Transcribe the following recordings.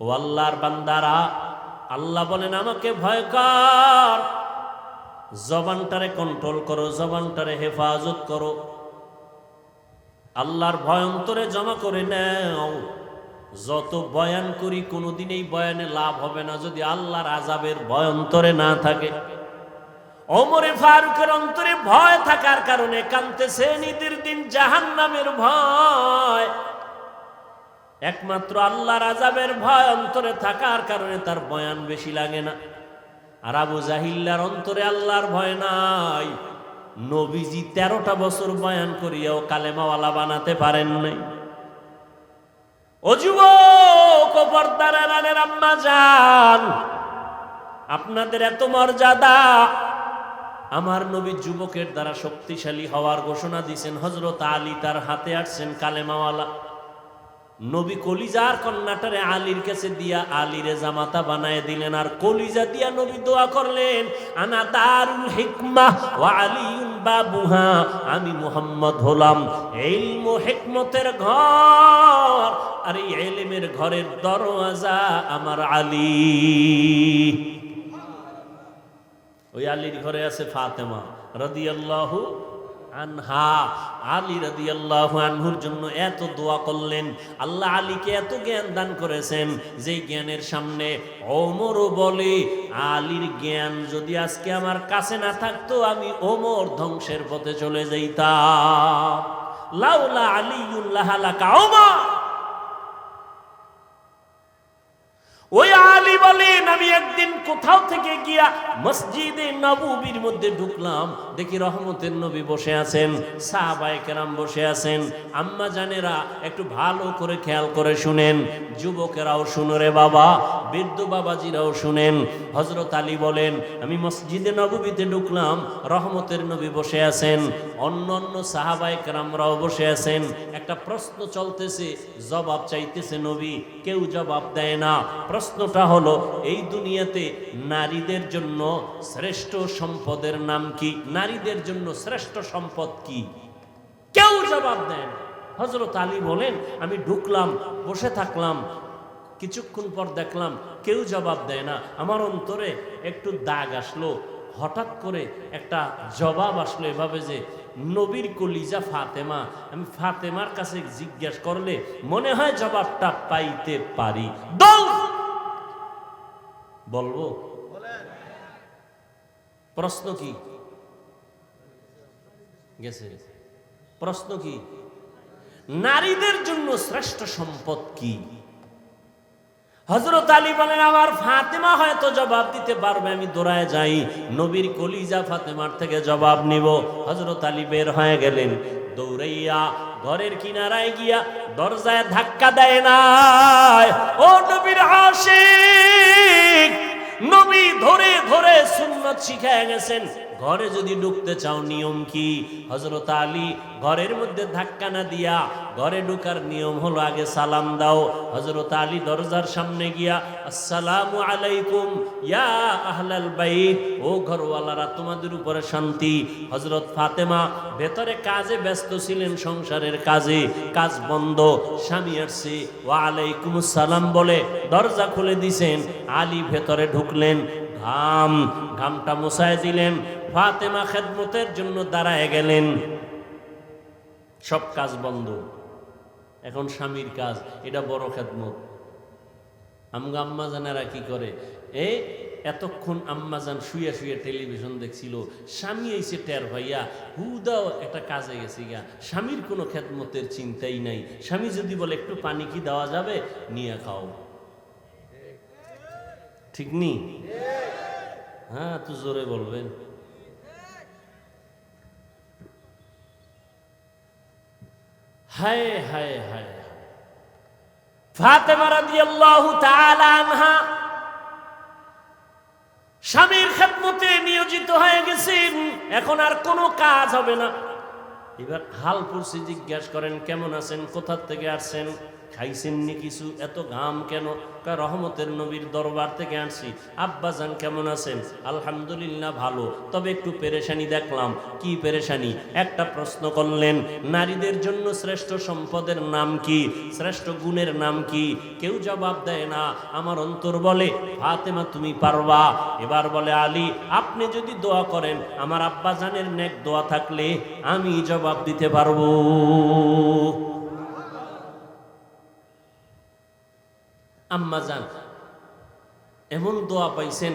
ও আল্লাহর বান্দারা, আল্লাহ বলেন, আমাকে ভয় কর। জবানটারে কন্ট্রোল করো, জবানটারে হেফাজত করো। আল্লাহর ভয় অন্তরে জমা করে নেও। যত বয়ান করি কোনোদিন এই বয়ানে লাভ হবে না, যদি আল্লাহর আজাবের ভয় অন্তরে না থাকে। অমরে ফারুকের অন্তরে ভয় থাকার কারণে কানতেছে নিদির দিন জাহান নামের ভয়। একমাত্র আল্লাহর আজাবের ভয় অন্তরে থাকার কারণে তার বয়ান বেশি লাগে না। আর আবু জাহিল্লার অন্তরে আল্লাহর ভয় নাই। নবীজি তেরোটা বছর বয়ান করিয়াও কালেমাওয়ালা বানাতে পারেন নাই। আপনাদের এত মর্যাদা। আমার নবী যুবকের দ্বারা শক্তিশালী হওয়ার ঘোষণা দিয়েছেন হজরত আলী তার হাতে আসছেন কালেমাওয়ালা। নবী কলিজার কন্যাটারে আলীর কাছে দিয়া আলীরে জামাতা বানায় দিলেন আর কলিজা দিয়া নবী দোয়া করলেন, আনা দারুল হিকমা ওয়া আলিউন বাবুহা, আমি মুহাম্মদ হলাম ইলম ও হিকমতের ঘর, আর এই এলেমের ঘরের দরওয়াজা আমার আলী। ওই আলীর ঘরে আছে ফাতেমা রাদিয়াল্লাহু আনহা, আলী রাদি আল্লাহ আনহুর জন্য এত দোয়া করলেন। আল্লাহ আলীকে এত জ্ঞান দান করেছেন যে জ্ঞানের সামনে ওমরও বলে, আলীর জ্ঞান যদি আজকে আমার কাছে না থাকতো, আমি ওমর ধ্বংসের পথে চলে যাইতাম। লাউলা আলিউল্লাহ লাকা ওমর। ওই আলী বলেন, আমি একদিন কোথাও থেকে গিয়া মসজিদে নববীর মধ্যে ঢুকলাম। দেখি রহমতের নবী বসে আছেন, সাহাবায়ে বসে আছেন। আম্মা জানেরা, একটু ভালো করে খেয়াল করে শুনেন। যুবকেরাও শুনো রে বাবা, বৃদ্ধ বাবাজিরাও শুনেন। হজরত আলী বলেন, আমি মসজিদে নববীতে ঢুকলাম, রহমতের নবী বসে আছেন। অন্য অন্য সাহাবায়ে কেরামরাও বসে আছেন। একটা প্রশ্ন চলতেছে, জবাব চাইতেছে নবী, কেউ জবাব দেয় না। প্রশ্নটা হলো, এই দুনিয়াতে নারীদের জন্য শ্রেষ্ঠ সম্পদের নাম কি? নারীদের জন্য শ্রেষ্ঠ সম্পদ কি? কেউ জবাব দেয় না। হজরত আলী বলেন, আমি ঢুকলাম, বসে থাকলাম, কিছুক্ষণ পর দেখলাম, কেউ জবাব দেয় না। আমার অন্তরে একটু দাগ আসলো, হঠাৎ করে একটা জবাব আসলো এভাবে যে, নবীর কলিজা ফাতেমা। আমি ফাতেমার কাছে জিজ্ঞেস করলে, মনে হয় জবাবটা পাইতে পারি। দৌড় বলব? প্রশ্ন কি? গেছে। প্রশ্ন কি? নারীদের জন্য শ্রেষ্ঠ সম্পদ কি? হজরত আলী বলেন, আমার ফাতেমা হয়তো জবাব দিতে পারবে, আমি দৌড়ায় যাই। নবীর কলিজা ফাতেমার থেকে জবাব নিব। হজরত আলী বের হয়ে গেলেন। দৌড়াইয়া ঘরের কিনারায় গিয়া দরজায় ধাক্কা দেয় না ও নবীর আশিক শিখায় গেছেন। ঘরে যদি ঢুকতে চাও, নিয়ম কি? হজরত আলী ঘরের মধ্যে ধাক্কা না দিয়া ঘরে ঢুকার নিয়ম হলো আগে সালাম দাও। হজরত আলী দরজার সামনে গিয়া, আসসালামু আলাইকুম, ইয়া আহলাল বাইত। ও ঘরওয়ালারা, তোমাদের উপরে শান্তি। হজরত ফাতেমা, ভেতরে কাজে ব্যস্ত ছিলেন, সংসারের কাজে, কাজ বন্ধ। স্বামী আসছে, ওয়া আলাইকুম সালাম বলে দরজা খুলে দিছেন। আলী ভেতরে ঢুকলেন। ঘাম, ঘামটা মুছায় দিলেন, ফাতেমা খেদমতের জন্য দাঁড়ায় গেলেন। সব কাজ বন্ধ। এখন স্বামীর কাজ, এটা বড় খেদমত। আমগা আম্মা জানেরা কি করে? এ, এতক্ষণ আম্মাজান শুয়ে শুয়ে টেলিভিশন দেখছিল, স্বামী এসে টের ভাইয়া হুদাও একটা কাজে গেছে গা স্বামীর কোনো খেদমতের চিন্তাই নাই। স্বামী যদি বলে, একটু পানি কি দেওয়া যাবে? নিয়ে খাও। ঠিক নি? হ্যাঁ তো জোরে বলবেন। হায় হায় হায় ফাতেমা আনহা স্বামীর খেদমতে নিয়োজিত হয়ে গেছেন। এখন আর কোনো কাজ হবে না। এবার হাল পুরসি জিজ্ঞাসা করেন, কেমন আছেন? কোথা থেকে আসছেন? খাইছেননি কিছু। এত ঘাম কেন? রহমতের নবীর দরবার থেকে আনছি। আব্বাজান কেমন আছেন? আলহামদুলিল্লাহ ভালো। তবে একটু পেরেশানি দেখলাম। কি পেরেশানি? একটা প্রশ্ন করলেন, নারীদের জন্য শ্রেষ্ঠ সম্পদের নাম কি? শ্রেষ্ঠ গুণের নাম কি? কেউ জবাব দেয় না। আমার অন্তর বলে, ফাতেমা, তুমি পারবা। এবার বলে, আলী, আপনি যদি দোয়া করেন, আমার আব্বাজানের নেক দোয়া থাকলে আমি জবাব দিতে পারব। আম্মা যান। এমন দোয়া পাইছেন,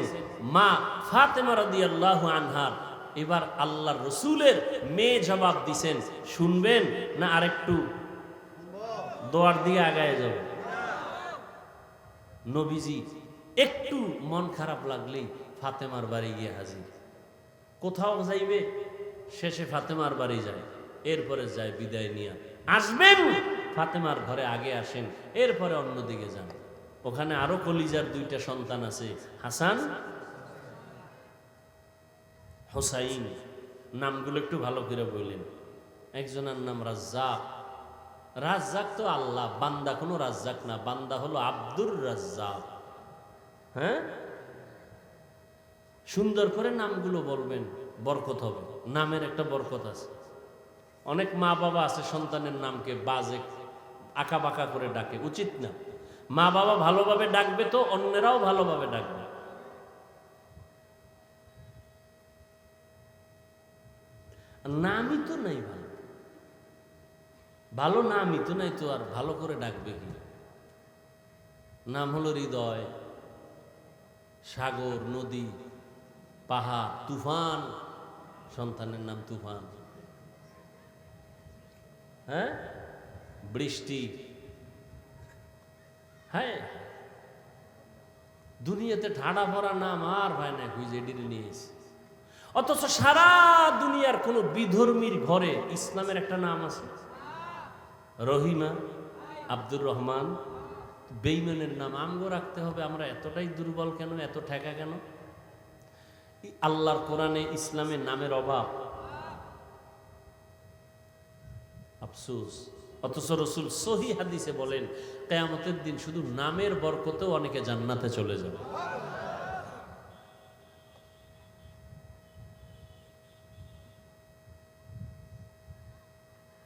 মা ফাতেমা রাদি আল্লাহ আনহার এবার আল্লাহর রসুলের মেয়ে জবাব দিছেন, শুনবেন না আরেকটু? দোয়ার দিয়ে আগায় যাব নবীজি, একটু মন খারাপ লাগলেই ফাতেমার বাড়ি গিয়ে হাজির। কোথাও যাইবে, শেষে ফাতেমার বাড়ি যায়। এরপরে যায় বিদায় নিয়ে। আসবেন, ফাতেমার ঘরে আগে আসেন, এরপরে অন্যদিকে যান। ওখানে আরও কলিজার দুইটা সন্তান আছে। হাসান, হোসাইন। নামগুলো একটু ভালো করে বললেন একজনের নাম রাজ্জাক। রাজ্জাক তো আল্লাহ, বান্দা কোনো রাজ্জাক না, বান্দা হলো আব্দুর রাজ্জাক। হ্যাঁ? সুন্দর করে নামগুলো বলবেন, বরকত হবে। নামের একটা বরকত আছে। অনেক মা বাবা আছে সন্তানের নামকে বাজে আঁকা বাঁকা করে ডাকে, উচিত না। মা বাবা ভালোভাবে ডাকবে তো অন্যেরাও ভালোভাবে ডাকবে। নামই তো নাই ভালো। ভালো নামই তো নাই তো আর ভালো করে ডাকবে কি? নাম হলো হৃদয়, সাগর, নদী, পাহাড়, তুফান, সন্তানের নাম তুফান। হ্যাঁ? বৃষ্টি হ্যাঁ। দুনিয়াতে ঠাড়া ভরা নাম আর হয় না খুঁজে ডিরে নিয়েছে অথচ সারা দুনিয়ার কোনো বিধর্মীর ঘরে ইসলামের একটা নাম আছে। রহিমা, আব্দুর রহমান, বেইমানের নাম, আমগো রাখতে হবে, আমরা এতটাই দুর্বল কেন, এত ঠেকা কেন? আল্লাহর কোরআনে ইসলামের নামের অভাব। আফসোস। অথচ রসুল সহি হাদিসে বলেন কেয়ামতের দিন শুধু নামের বরকতেও অনেকে জান্নাতে চলে যাবে।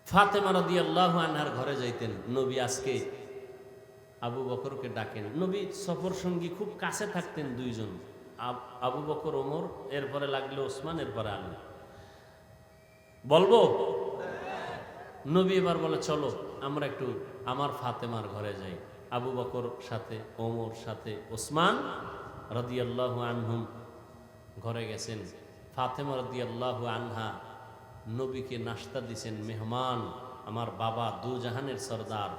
ফাতেমা রদি আল্লাহ আনহার ঘরে যাইতেন। নবী আজকে আবু বকরকে ডাকেন। নবী সফর সঙ্গী খুব কাছে থাকতেন দুইজন। আবু বকর, ওমর, এরপরে লাগল ওসমান, এরপরে আলী। বলব? নবী এবার বলে, চলো, আমরা একটু আমার ফাতেমার ঘরে যাই। আবু বকর সাথে, ওমর সাথে, ওসমান রদিয়াল্লাহু আনহুম ঘরে গেছেন। ফাতেমা রদিয়াল্লাহু আনহা নবীকে নাস্তা দিছেন, মেহমান, আমার বাবা দু জাহানের সর্দার।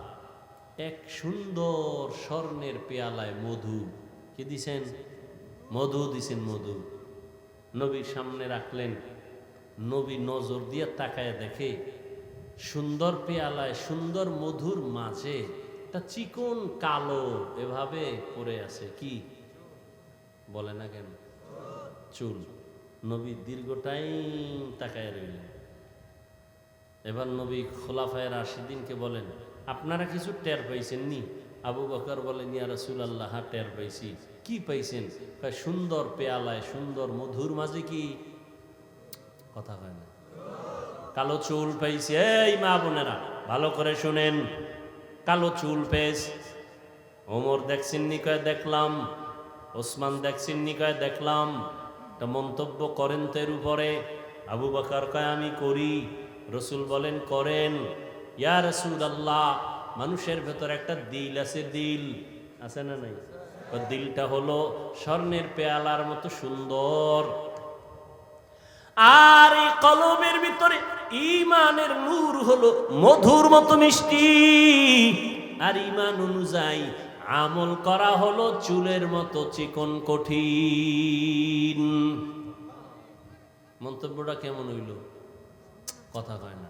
এক সুন্দর স্বর্ণের পেয়ালায় মধু। কি দিছেন? মধু দিছেন, মধু। নবীর সামনে রাখলেন। নবী নজর দিয়ে তাকায় দেখে সুন্দর পেয়ালায়, সুন্দর মধুর মাঝে একটা চিকন কালো এভাবে পড়ে আছে কি? বলে না কেন? চুল। নবী দীর্ঘ টাইম তাকায় রইলেন। এবার নবী খোলাফায়ের আশিদিনকে বলেন, আপনারা কিছু টের পাইছেন নি আবু বকর বলেন, ইয়া রসুল আল্লাহ টের পাইছি। কি পাইছেন? সুন্দর পেয়ালায়, সুন্দর মধুর মাঝে কি? কথা হয় না। কালো চুল পেয়েছি। এই মা বোনেরা, ভালো করে শুনেন। কালো চুল পেয়েছ। ওমর দেখছেন নি কয়, দেখলাম। ওসমান দেখছেন নি কয়, দেখলাম। একটা মন্তব্য করেন তো এর উপরে। আবু বাকার কয়, আমি করি। রসুল বলেন, করেন। ইয়া রসুল আল্লাহ মানুষের ভেতর একটা দিল আছে দিল। আছে না নাই? দিলটা হলো স্বর্ণের পেয়ালার মতো সুন্দর। আর এই কলমের ভিতরে ইমানের নূর হলো মধুর মতো মিষ্টি। আর ইমান অনুযায়ী আমল করা হলো চুলের মতো চিকন কঠিন। মন্তব্যটা কেমন হইল? কথা কয় না।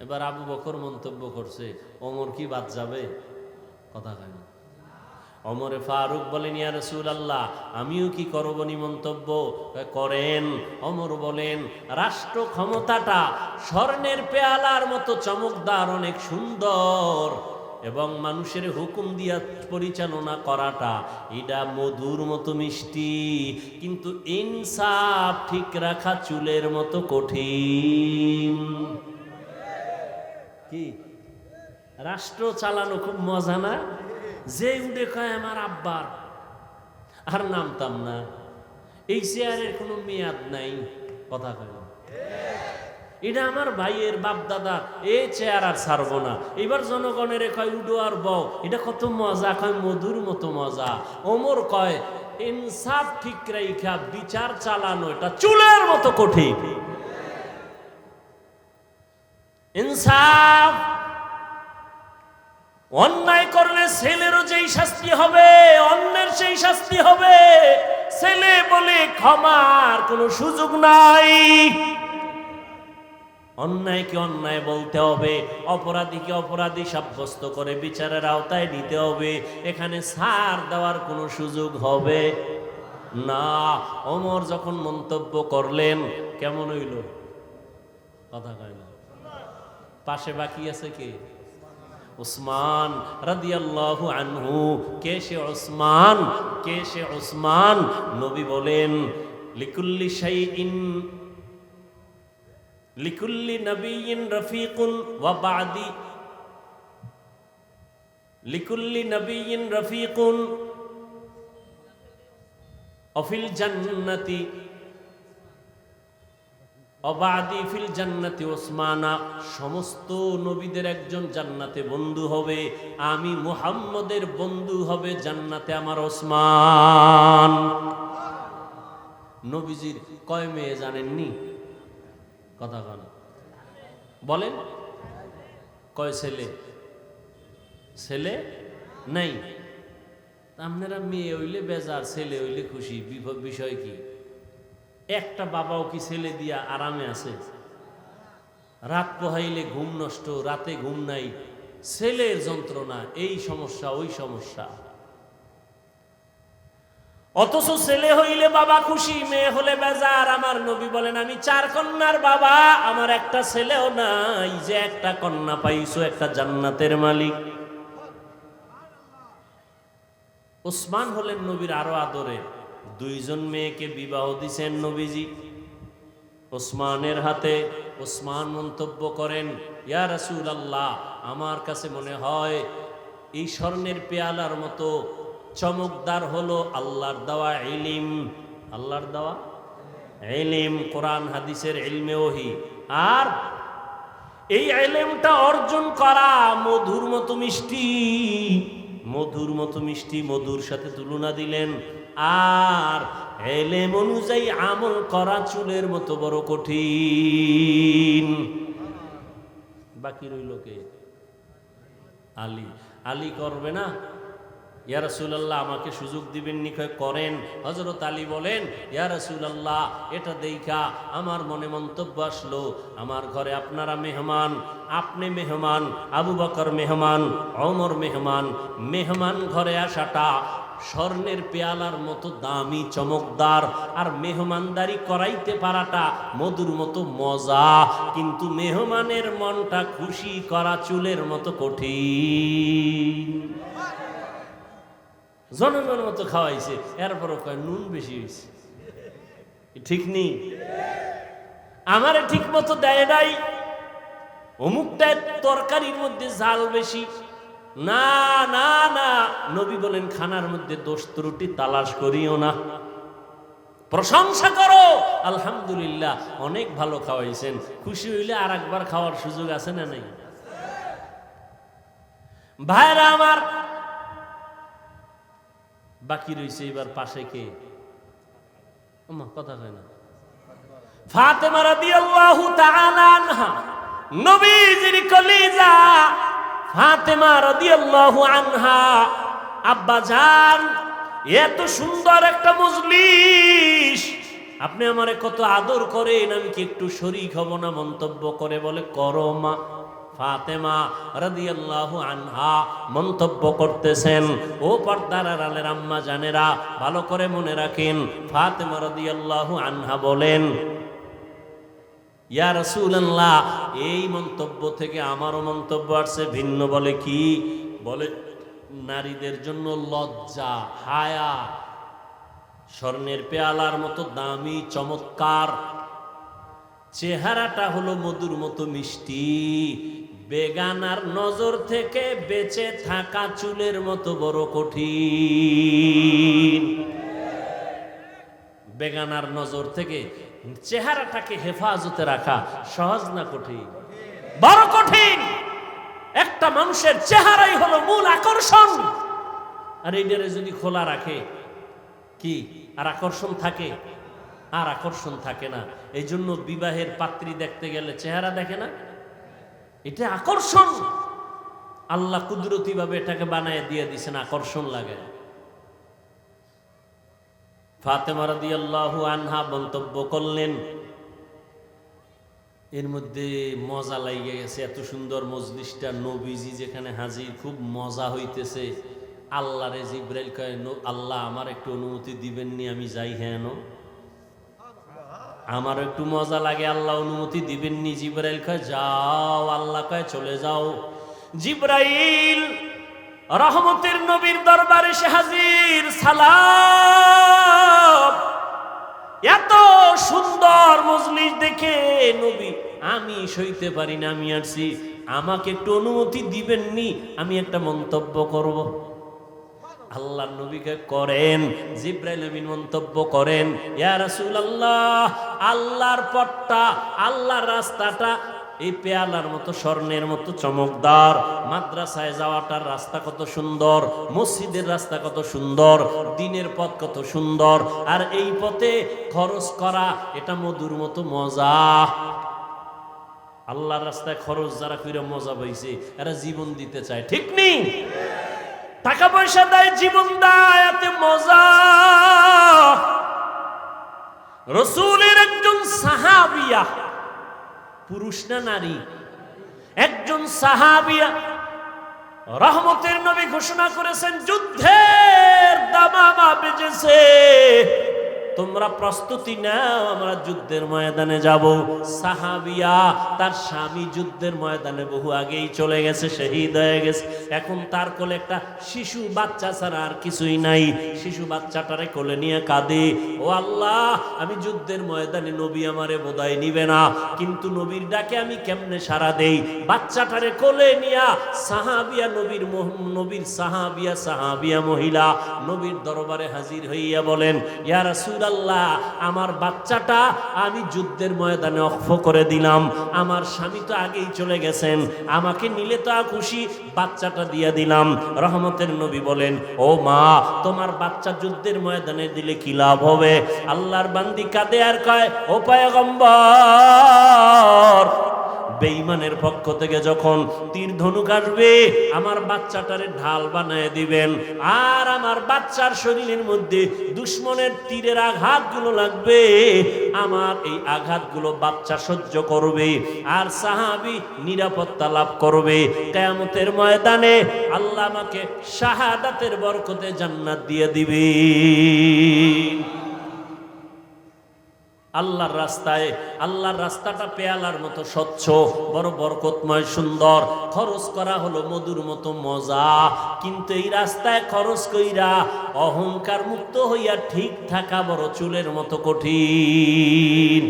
এবার আবু বকর মন্তব্য করছে, ওমর কি বাদ যাবে? কথা কয় না। অমরে ফারুক বলেন, ইয়া রসুল আল্লাহ আমিও কি করব নি মন্তব্য করেন। অমর বলেন, রাষ্ট্র ক্ষমতাটা স্বর্ণের পেয়ালার মতো চমকদার, অনেক সুন্দর এবং মানুষের হুকুম দিয়া পরিচালনা করাটা, এটা মধুর মতো মিষ্টি, কিন্তু ইনসাফ ঠিক রাখা চুলের মতো কঠিন। কি? রাষ্ট্র চালানো খুব মজা না? যে উঠে কয় আমার আব্বার। আর নামতাম না। এই চেয়ারের কোনো মেয়াদ নাই, কথা কয় এটা আমার ভাইয়ের বাপ দাদা এ চেয়ার আর ছাড়বো না। এবার জনগণের কয় উডো আর বউ এটা কত মজা, কয়, মধুর মতো মজা। ওমর কয়, ইনসাফ ঠিক রাইখা, বিচার চালানো, এটা চুলের মতো কঠিন। ইনসাফ অন্যায় করলে ছেলেরও যেই শাস্তি হবে, অন্যের সেই শাস্তি হবে। ছেলে বলে ক্ষমার কোনো সুযোগ নাই। অন্যায়কে অন্যায় বলতে হবে, অপরাধীকে অপরাধী সাব্যস্ত করে বিচারের আওতায় নিতে হবে। এখানে ছাড় দেওয়ার কোনো সুযোগ হবে না। অমর যখন মন্তব্য করলেন, কেমন হইল? কথা কয় না। পাশে বাকি আছে কে? উসমান রাদিয়াল্লাহু আনহু, কে সে ওসমান কে সে ওসমান নবী বলেন, লিকুল্লি শাইইন, লিকুল্লি নবিয়িন রফিকুন ওয়া বাদি, লিকুল্লি নবিয়িন রফিকুন অফিল জান্নাতি। অবাদি ফিল জান্নাতি ওসমানা, সমস্ত নবীদের একজন জান্নাতে বন্ধু হবে। আমি মুহাম্মদের বন্ধু হবে জান্নাতে আমার ওসমান। নবীজির কয় মেয়ে জানেননি? কথা কন। বলেন। কয় ছেলে? ছেলে? নাই। আপনারা মেয়ে হইলে বেজার, ছেলে হইলে খুশি। বিষয় কি? একটা বাবাও কি ছেলে দিয়া আরামে আছে? রাত পোহাইলে ঘুম নষ্ট, রাতে ঘুম নাই, ছেলের যন্ত্রণা, এই সমস্যা, ওই সমস্যা। অথচ ছেলে হইলে বাবা খুশি, মেয়ে হলে বেজার। আমার নবী বলেন, আমি চার কন্যার বাবা, আমার একটা ছেলেও নাই, যে একটা কন্যা পাইছো, একটা জান্নাতের মালিক। ওসমান হলেন নবীর আরও আদরে। দুইজন মেয়েকে বিবাহ দিছেন নবীজি। ওসমানের হাতে ওসমান মন্তব্য করেন, ইয়া রাসূল আল্লাহ আমার কাছে মনে হয় এই স্বর্ণের পেয়ালার মতো চমকদার হলো আল্লাহর দেওয়া ইলিম। আল্লাহর দেওয়া ইলিম, কোরআন, হাদিসের এলমে ওহি। আর এই এলেমটা অর্জন করা মধুর মতো মিষ্টি। মধুর মতো মিষ্টি মধুর সাথে তুলনা দিলেন আর এলেম অনুযায়ী আমল করা চুলের মতো বড় কঠিন। বাকি রইল কে? আলী। আলী করবে না? ইয়া রাসূলুল্লাহ, আমাকে সুযোগ দিবেন নিকয় করেন। হযরত আলী বলেন, ইয়া রাসূলুল্লাহ, এটা দেখা আমার মনে মন্তব্য আসলো, আমার ঘরে আপনারা মেহমান, আপনি মেহমান, আবু বকর মেহমান অমর মেহমান মেহমান ঘরে আসাটা স্বর্ণের পেয়ালার মতো দামি, চমকদার আর মেহমানদারি করাইতে পারাটা মধুর মতো মজা। কিন্তু মেহমানের মনটা খুশি করা চুলের মতো কঠিন। জনগণ মতো খাওয়াইছে, এরপরও কয়, নুন বেশি হয়েছে ঠিক নেই আমারে ঠিক মতো দেয় নাই অমুকটা তরকারির মধ্যে ঝাল বেশি। না না না। নবী বলেন, খানার মধ্যে দোষ ত্রুটি তালাশ করিও না। প্রশংসা করো। আলহামদুলিল্লাহ, অনেক ভালো খাওয়াইছেন। খুশি হইলে আর একবার খাওয়ার সুযোগ আছে না নাই? ভাইরা আমার, বাকি রয়েছে এবার পাশে কে? কথা কয় না। ফাতেমা রাদিয়াল্লাহু তাআলা আনহা, নবীজির কলিজা ফাতেমা রাদিয়াল্লাহু আনহা, আব্বা জান, এত সুন্দর একটা মজলিস। আপনি আমারে কত আদর করেন, আমি কি একটু শরীক হব না মন্তব্য করে বলে, করো মা। ফাতেমা রাদিয়াল্লাহু আনহা মন্তব্য করতেছেন। ও পর্দার আড়ালের আম্মা জানেরা, ভালো করে মনে রাখেন, ফাতেমা রাদিয়াল্লাহু আনহা বলেন ইয়া রাসূলুল্লাহ, এই মন্তব্য থেকে আমারও মন্তব্য আসছে, ভিন্ন বলে কি? বলে নারীদের জন্য লজ্জা, হায়া, স্বর্ণের পেয়ালার মতো দামি, চমৎকার। চেহারাটা হলো মধুর মতো মিষ্টি। বেগানার নজর থেকে বেঁচে থাকা চুলের মতো বড় কঠিন। বেগানার নজর থেকে চেহারাটাকে হেফাজতে রাখা সহজ না কঠিন? বড় কঠিন! একটা মানুষের চেহারাই হলো মূল আকর্ষণ। আর এইটারে যদি খোলা রাখে, কি? আর আকর্ষণ থাকে? আর আকর্ষণ থাকে না। এই জন্য বিবাহের পাত্রী দেখতে গেলে চেহারা দেখে না? এটা আকর্ষণ। আল্লাহ কুদরতি ভাবে এটাকে বানায় দিয়ে দিছেন, আকর্ষণ লাগে ফাতেমা রাদিয়াল্লাহু আনহা মন্তব্য করলেন, এর মধ্যে মজা লাগিয়ে গেছে, এত সুন্দর মজলিসটা নবীজি যেখানে হাজির, খুব মজা হইতেছে। আল্লাহ রে জিব্রাইল কয় আল্লাহ আমার একটু অনুমতি দিবেননি, আমি যাই হ্যাঁ আমার একটু মজা লাগে, আল্লাহ অনুমতি দিবেননি। জিব্রাইল কয়, যাও। আল্লাহ কয়, চলে যাও। জিব্রাইল রহমতের নবীর দরবারে সে হাজির, সালাম। এত সুন্দর মজলিস দেখে নবী, আমি সইতে পারি না, আমি আসছি আমাকে একটু অনুমতি দিবেননি, আমি একটা মন্তব্য করব। আল্লাহ নবীকে করেন, জিব্রাইল আমিন মন্তব্য করেন, ইয়া রাসূলুল্লাহ, আল্লাহর পথটা, আল্লাহর রাস্তাটা এই পেয়ালার মতো, স্বর্ণের মতো চমকদার। মাদ্রাসায় যাওয়াটার রাস্তা কত সুন্দর, মসজিদের রাস্তা কত সুন্দর, দিনের পথ কত সুন্দর। আর এই পথে খরচ করা, এটা মধুর মতো মজা। আল্লাহর রাস্তায় খরচ যারা করে মজা পাইছে, এরা জীবন দিতে চায়, ঠিক নেই টাকা পয়সা দেয়, জীবন দেয় এতে মজা। রসুলের একজন সাহাবিয়া পুরুষ না নারী? একজন সাহাবিয়া রহমতের নবী ঘোষণা করেছেন যুদ্ধের দামামা বেজেছে। তোমরা প্রস্তুতি নাও, আমরা যুদ্ধের ময়দানে যাব। সাহাবিয়া তার স্বামী যুদ্ধের ময়দানে বহু আগেই চলে গেছে, শহীদ হয়ে গেছে। এখন তার কোলে একটা শিশু বাচ্চা ছাড়া আর কিছুই নাই। শিশু বাচ্চাটারে কোলে নিয়ে কাঁদে। ও আল্লাহ, আমি যুদ্ধের ময়দানে নবী আমারে বোধহয় নিবে না, কিন্তু নবীর ডাকে আমি কেমনে সারা দেই? বাচ্চাটারে কোলে নিয়া সাহাবিয়া নবীর নবীর সাহাবিয়া সাহাবিয়া মহিলা নবীর দরবারে হাজির হইয়া বলেন, ইয়া রাসূলুল্লাহ, আমার বাচ্চাটা আমি যুদ্ধের ময়দানে অক্ষ করে দিলাম। আমার স্বামী তো আগেই চলে গেছেন, আমাকে নিলে তো খুশি, বাচ্চাটা দিয়ে দিলাম। রহমতের নবী বলেন, ও মা, তোমার বাচ্চা যুদ্ধের ময়দানে দিলে কি লাভ হবে? আল্লাহর বান্দি কাঁদে আর কয়, ও পায়গম্বর বেঈমানের পক্ষ থেকে যখন তীর ধনুক আসবে, আমার বাচ্চাটারে ঢাল বানায় দিবেন। আর আমার বাচ্চার শরীরের মধ্যে দুশ্মনের তীরের আঘাতগুলো লাগবে, আমার এই আঘাতগুলো বাচ্চা সহ্য করবে আর সাহাবি নিরাপত্তা লাভ করবে। কেয়ামতের ময়দানে আল্লাহ আমাকে শাহাদাতের বরকতে জান্নাত দিয়ে দিবে আল্লাহর রাস্তায়, আল্লাহর রাস্তাটা পেয়ালার মতো স্বচ্ছ, বড় বরকতময়, সুন্দর। খরচ করা হলো মধুর মতো মজা। কিন্তু এই রাস্তায় খরচ কইরা অহংকার মুক্ত হইয়া ঠিক থাকা বড় চুলের মতো কঠিন।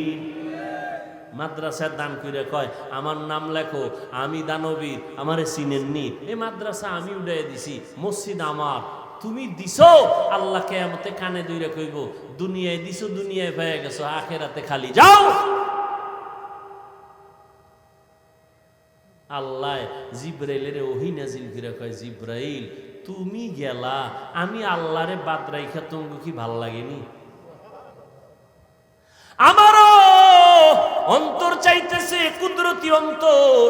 মাদ্রাসার দান করে কয়, আমার নাম লেখো, আমি দানবীর, আমারে চিনেননি এই মাদ্রাসা আমি উড়াই দিছি, মসজিদ আমার। তুমি দিছ, আল্লাহ কেয়ামতে কানে দইরা কইব দুনিয়ায় দিছো, দুনিয়ায় পেয়ে গেছো, আখেরাতে খালি যাও। আল্লাহ জিব্রাইলের ওহি নাজিল করে কয়, জিব্রাইল, তুমি গেলা, আমি আল্লাহরে বাদ রাইখা তোমাকে কি ভালো লাগেনি? আমারও অন্তর চাইতেছে কুদরতি অন্তর।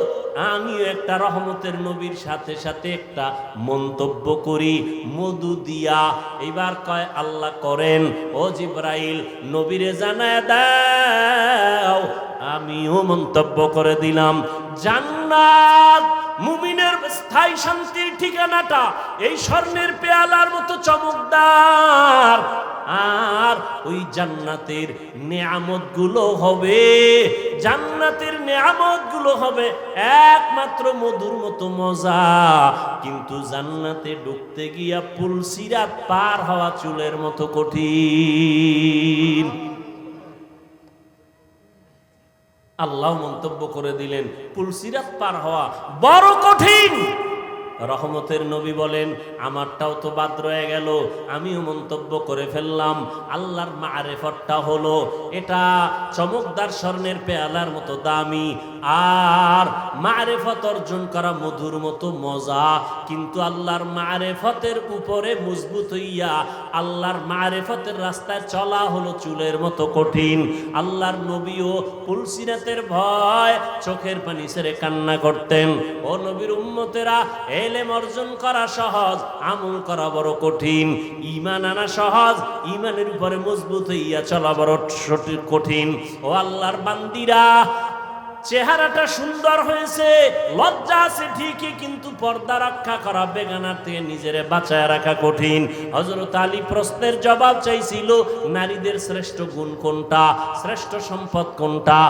আমিও একটা রহমতের নবীর সাথে সাথে একটা মন্তব্য করি, মধু দিয়া। এবার কয়, আল্লাহ করেন, ও জিব্রাইল, নবীরে জানায় দাও, আমিও মন্তব্য করে দিলাম। জান্ন জান্নাত, মুমিনের স্থায়ী শান্তির ঠিকানাটা এই স্বর্ণের পেয়ালার মতো চমকদার। আর ওই জান্নাতের নেয়ামতগুলো হবে। জান্নাতের নেয়ামতগুলো হবে একমাত্র মধুর মতো মজা। কিন্তু জান্নাতে ঢুকতে গিয়া পুলসিরাত পার হওয়া চুলের মতো কঠিন। আল্লাহ মন্তব্য করে দিলেন পুলসিরাত পার হওয়া বড় কঠিন। রহমতের নবী বলেন, আমারটাও তো বাদ রয়ে গেল, আমিও মন্তব্য করে ফেললাম। আল্লাহর মারেফতটা হলো, এটা চমকদার স্বর্ণের পেয়ালার মতো দামি আর মারেফত অর্জন করা মধুর মতো মজা। কিন্তু আল্লাহর মারেফতের উপরে মজবুত হইয়া আল্লাহর মারেফতের রাস্তায় চলা হলো চুলের মতো কঠিন। আল্লাহর নবীও পুলসিরাতের ভয় চোখের পানি ছেড়ে কান্না করতেন। ও নবীর উম্মতেরা, এলেম অর্জন করা সহজ, আমল করা বড় কঠিন। ইমান আনা সহজ ইমানের উপরে মজবুত হইয়া চলা বড় কঠিন। ও আল্লাহর বান্দিরা চেহারাটা সুন্দর হয়েছে, লজ্জা আছে ঠিকই, কিন্তু পর্দা রক্ষা করা বেগানার থেকে নিজেরে বাঁচায় রাখা কঠিন। হজরত আলী প্রশ্নের জবাব চাইছিল, নারীদের শ্রেষ্ঠ গুণ কোনটা? শ্রেষ্ঠ সম্পদ কোনটা?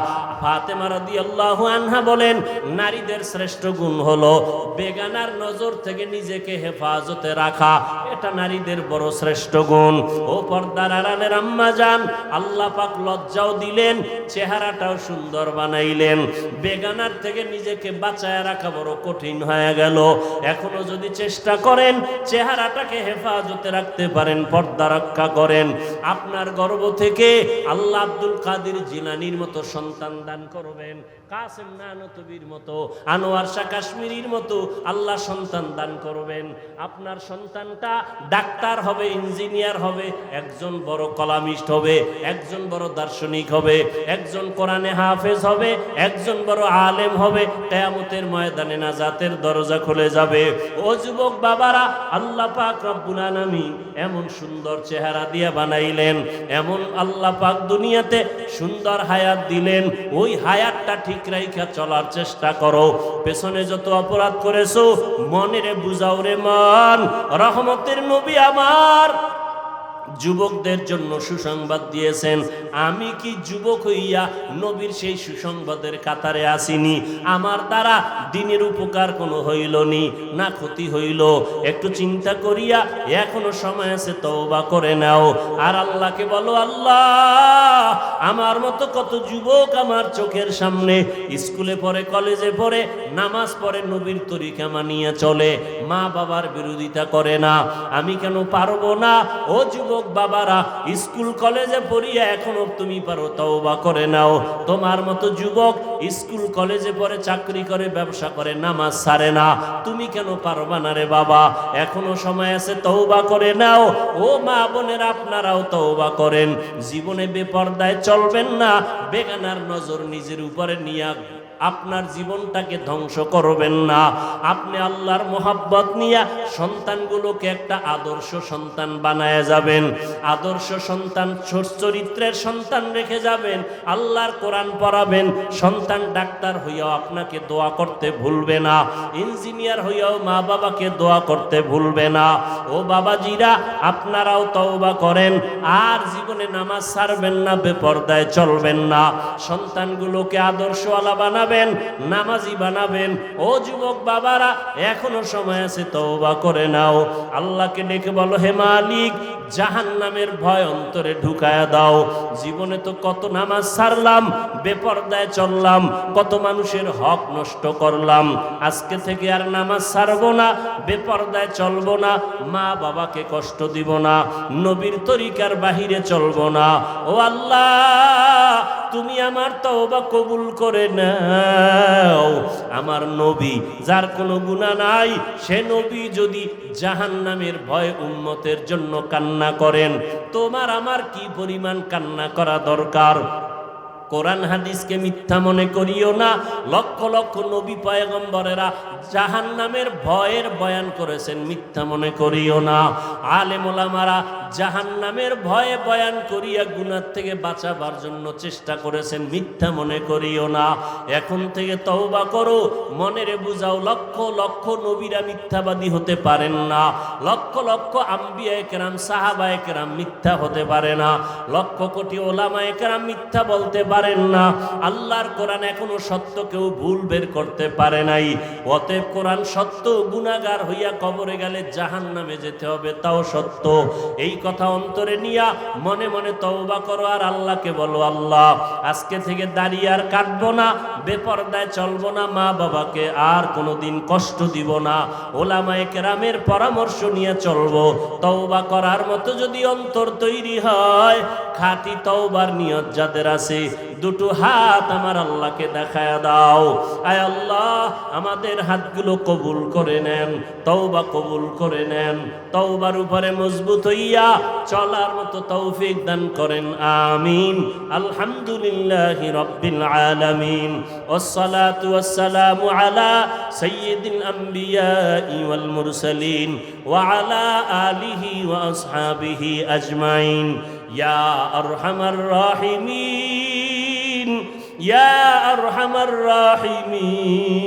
ফাতেমা রাদিয়াল্লাহু আনহা বলেন, নারীদের শ্রেষ্ঠ গুণ হলো বেগানার নজর থেকে নিজেকে হেফাজতে রাখা। এটা নারীদের বড় শ্রেষ্ঠ গুণ। ও পর্দার আড়ালের আম্মা যান, আল্লাহ পাক লজ্জাও দিলেন, চেহারাটাও সুন্দর বানাইলেন। বেগানার থেকে নিজেকে বাঁচায় রাখা বড় কঠিন হয়ে গেল। এখনও যদি চেষ্টা করেন, চেহারাটাকে হেফাজতে রাখতে পারেন, পর্দা রক্ষা করেন। আপনার গর্ব থেকে আল্লাহ আব্দুল কাদির জিলানির মতো সন্তান দান করবেন। কাসেম নানতবির মতো, আনোয়ার শাহ কাশ্মীরির মতো আল্লাহ সন্তান দান করবেন। আপনার সন্তানটা ডাক্তার হবে, ইঞ্জিনিয়ার হবে, একজন বড় কলামিস্ট হবে, একজন বড় দার্শনিক হবে, একজন কোরআনে হাফেজ হবে একজন বড় আলেম হবে, কেয়ামতের ময়দানে নাজাতের দরজা খুলে যাবে। ও যুবক বাবারা, আল্লাহ পাক রব্বুল আলামিন এমন সুন্দর চেহারা দিয়ে বানাইলেন, এমন আল্লাহ পাক দুনিয়াতে সুন্দর হায়াত দিলেন, ওই হায়াতটা ঠিক রাইখা চলার চেষ্টা করো। পেছনে যত অপরাধ করেছ, মনেরে বুঝাও রে মন, রহমতের নবী আমার যুবকদের জন্য সুসংবাদ দিয়েছেন। আমি কি যুবক হইয়া নবীর সেই সুসংবাদের কাতারে আসিনি? আমার দ্বারা দিনের উপকার কোনো হইল নি না ক্ষতি হইল। একটু চিন্তা করিয়া এখনও সময় আছে, তওবা করে নাও। আর আল্লাহকে বলো, আল্লাহ, আমার মতো কত যুবক আমার চোখের সামনে। স্কুলে পড়ে, কলেজে পড়ে, নামাজ পড়ে, নবীর তরিকা মানিয়ে চলে। মা বাবার বিরোধিতা করে না। আমি কেন পারব না? ও যুবক বাবারা, স্কুল কলেজে পড়িয়া এখনও তুমি পারো তওবা করে নাও। তোমার মতো যুবক স্কুল কলেজে পড়ে চাকরি করে, ব্যবসা করে, নামাজ সারে না। তুমি কেন পারবা না রে বাবা? এখনও সময় আছে, তওবা করে নাও। ও মা বোনের, আপনারাও তওবা করেন। জীবনে বেপর্দায় চলবেন না। বেগানার নজর নিজের উপরে নিয়ে আপনার জীবনটাকে ধ্বংস করবেন না। আপনি আল্লাহর মোহাব্বত নিয়ে সন্তানগুলোকে একটা আদর্শ সন্তান বানায় যাবেন। আদর্শ সন্তান চরিত্রের সন্তান রেখে যাবেন। আল্লাহর কোরআন পড়াবেন। সন্তান ডাক্তার হইয়াও আপনাকে দোয়া করতে ভুলবে না। ইঞ্জিনিয়ার হইয়াও মা বাবাকে দোয়া করতে ভুলবে না। ও বাবাজিরা, আপনারাও তওবা করেন। আর জীবনে নামাজ ছাড়বেন না, বেপর্দায় চলবেন না। সন্তানগুলোকে আদর্শওয়ালা বানাবেন। নামাজি বানাবেন। ও যুবক বাবারা, এখনও সময় আছে, তওবা করে নাও। আল্লাহকে ডেকে বলো, হে মালিক জাহান নামের ভয় অন্তরে ঢুকায়া দাও। জীবনে তো কত নামাজ ছাড়লাম বেপর্দায় চললাম, কত মানুষের হক নষ্ট করলাম। আজকে থেকে আর নামাজ ছাড়বো না, বেপর্দায় চলবো না, মা বাবাকে কষ্ট দিব না, নবীর তরিকার বাহিরে চলবো না। ও আল্লাহ, তুমি আমার তওবা কবুল করে নাও। আমার নবী, যার কোনো গুণা নাই, সে নবী যদি জাহান নামের ভয় উম্মতের জন্য কান্না করেন। তোমার আমার কি পরিমাণ কান্না করা দরকার? কোরআন হাদিসকে মিথ্যা মনে করিও না। লক্ষ লক্ষ নবী পয়গম্বরেরা জাহান নামের ভয়ের বয়ান করেছেন, মিথ্যা মনে করিও না। আলেম ওলামারা জাহান্নামের ভয়ে বয়ান করিয়া গুনার থেকে বাঁচাবার জন্য চেষ্টা করেছেন, মিথ্যা মনে করিও না। এখন থেকে তওবা করো, মনের বুঝাও, লক্ষ লক্ষ নবীরা মিথ্যাবাদী হতে পারেন না। লক্ষ লক্ষ আম্বিয়া কেরাম সাহাবায়ে কেরাম মিথ্যা হতে পারে না। লক্ষ কোটি ওলামায়ে কেরাম মিথ্যা বলতে পারেন না। আল্লাহর কোরআন এখনও সত্য কেউ ভুল বের করতে পারে নাই। অতএব কোরআন সত্য গুনাগার হইয়া কবরে গেলে জাহান নামে যেতে হবে, তাও সত্য। এই কথা অন্তরে নিয়া মনে মনে তওবা করো আর আল্লাহকে বলো, আল্লাহ, আজকে থেকে দাঁড়িয়ে আর কাটবো না, বেপরদায় চলবো না মা বাবাকে আর কোনোদিন কষ্ট দিব না। ওলামায়ে কেরামের পরামর্শ নিয়ে চলবো। তওবা করার মতো যদি অন্তর তৈরি হয়, খাঁটি তওবার নিয়ত যাদের আছে দুটো হাত আমার আল্লাহকে দেখায় দাও আয় আল্লাহ আমাদের হাতগুলো কবুল করে নেন তওবা কবুল করে নেন তওবার উপরে মজবুত হইয়া চলার মতো তৌফিক দান করেন আমিন আলহামদুলিল্লাহি রাব্বিল আলামিন والصلاة والسلام على سيد الأنبياء والمرسلين وعلى آله وأصحابه أجمعين يا أرحم الراحمين يا أرحم الراحمين.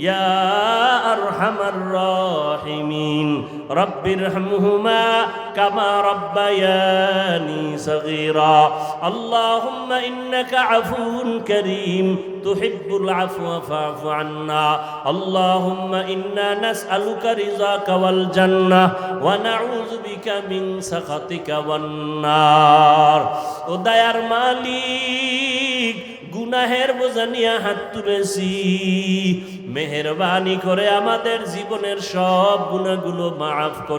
يا أرحم الراحمين رب ارحمهما كما ربياني صغيرا اللهم إنك عفو كريم تحب العفو فاعف عنا اللهم إنا نسألك رضاك والجنة ونعوذ بك من سخطك والنار وديار مالك গুনাহের বোঝা নিয়ে হাত তুলেছি মেহরবানি করে আমাদের জীবনের সব গুণাগুলো মাফ করে